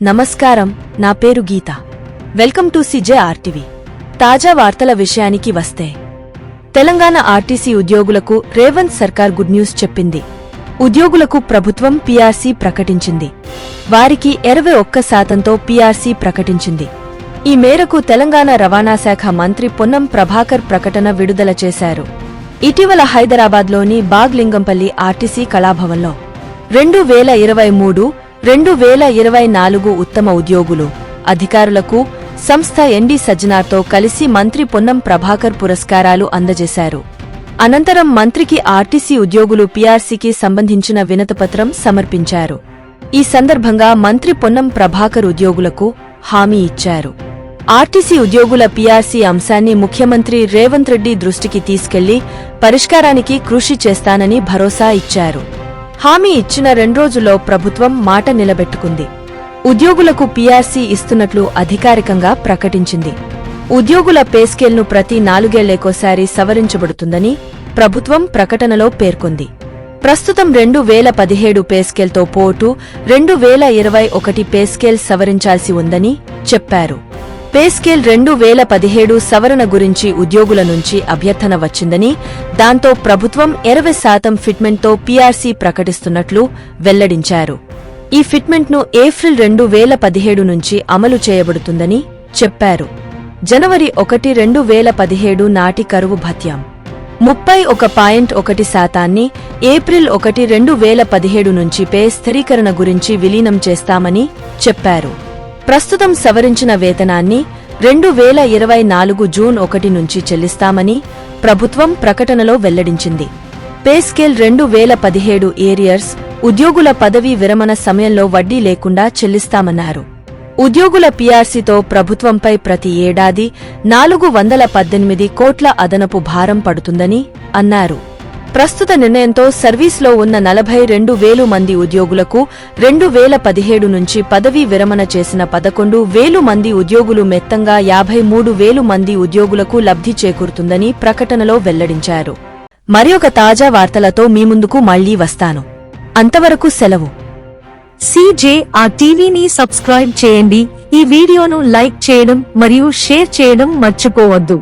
నమస్కారం నా పేరు Geetha. Welcome to CJ RTV. తాజా వార్తల విషయానికి వస్తే తెలంగాణ ఆర్టీసీ ఉద్యోగులకు రేవంత్ సర్కార్ గుడ్ న్యూస్ చెప్పింది. ఉద్యోగులకు ప్రభుత్వం పీఆర్సీ ప్రకటించింది. వారికి ఇరవై ఒక్క శాతంతో పీఆర్సీ ప్రకటించింది. ఈ మేరకు తెలంగాణ రవాణా శాఖ మంత్రి పొన్నం ప్రభాకర్ ప్రకటన విడుదల చేశారు. ఇటీవల హైదరాబాద్లోని బాగ్లింగంపల్లి ఆర్టీసీ కళాభవన్లో రెండు వేల ఇరవై మూడు రెండు వేల ఇరవై నాలుగు ఉత్తమ ఉద్యోగులు. అధికారులకు సంస్థ ఎండి సజ్జనార్తో కలిసి మంత్రి పొన్నం ప్రభాకర్ పురస్కారాలు అందజేశారు. అనంతరం మంత్రికి ఆర్టీసీ ఉద్యోగులు పీఆర్సీకి సంబంధించిన వినతపత్రం సమర్పించారు. ఈ సందర్భంగా మంత్రి పొన్నం ప్రభాకర్ ఉద్యోగులకు హామీ ఇచ్చారు. ఆర్టీసీ ఉద్యోగుల పీఆర్సీ అంశాన్ని ముఖ్యమంత్రి రేవంత్ రెడ్డి దృష్టికి తీసుకెళ్ళి పరిష్కారానికి కృషి చేస్తానని భరోసా ఇచ్చారు. హామీ ఇచ్చిన రెండ్రోజుల్లో ప్రభుత్వం మాట నిలబెట్టుకుంది. ఉద్యోగులకు పీఆర్సీ ఇస్తున్నట్లు అధికారికంగా ప్రకటించింది. ఉద్యోగుల పేస్కేల్ను ప్రతి నాలుగేళ్ళేకోసారి సవరించబడుతుందని ప్రభుత్వం ప్రకటనలో పేర్కొంది. ప్రస్తుతం రెండు వేల పదిహేడు పేస్కేల్తో పోటు రెండు వేల ఇరవై ఒకటి పేస్కేల్ సవరించాల్సి ఉందని చెప్పారు. పేస్కేల్ రెండు వేల పదిహేడు సవరణ గురించి ఉద్యోగుల నుంచి అభ్యర్థన వచ్చిందని దాంతో ప్రభుత్వం ఇరవై శాతం ఫిట్మెంట్తో పీఆర్సీ ప్రకటిస్తున్నట్లు వెల్లడించారు. ఈ ఫిట్మెంట్ను ఏప్రిల్ రెండు వేల పదిహేడు నుంచి అమలు చేయబడుతుందని చెప్పారు. జనవరి ఒకటి రెండు వేల పదిహేడు నాటి కరువు భత్యం. ముప్పై ఒక పాయింట్ ఒకటి శాతాన్ని ఏప్రిల్ ఒకటి రెండు వేల పదిహేడు నుంచి పే స్థిరీకరణ గురించి విలీనం చేస్తామని చెప్పారు. ప్రస్తుతం సవరించిన వేతనాన్ని రెండు వేల ఇరవై నాలుగు జూన్ ఒకటి నుంచి చెల్లిస్తామని ప్రభుత్వం ప్రకటనలో వెల్లడించింది. పేస్కేల్ రెండు వేల పదిహేడు ఏరియర్స్ ఉద్యోగుల పదవీ విరమణ సమయంలో వడ్డీ లేకుండా చెల్లిస్తామన్నారు. ఉద్యోగుల పీఆర్సీతో ప్రభుత్వంపై ప్రతి ఏడాది నాలుగు వందల పద్దెనిమిది కోట్ల అదనపు భారం పడుతుందని అన్నారు. ప్రస్తుత నిర్ణయంతో సర్వీస్లో ఉన్న నలభై రెండు వేలు మంది ఉద్యోగులకు రెండు వేల పదిహేడు నుంచి పదవీ విరమణ చేసిన పదకొండు వేలు మంది ఉద్యోగులు మెత్తంగా యాభై మూడు వేలు మంది ఉద్యోగులకు లబ్ధి చేకూరుతుందని ప్రకటనలో వెల్లడించారు. మరొక తాజా వార్తలతో మీ ముందుకు మళ్ళీ వస్తాను. అంతవరకు సెలవు. సిజే ఆ టీవీని సబ్స్క్రైబ్ చేయండి. ఈ వీడియోను లైక్ చేయడం మరియు షేర్ చేయడం మర్చిపోవద్దు.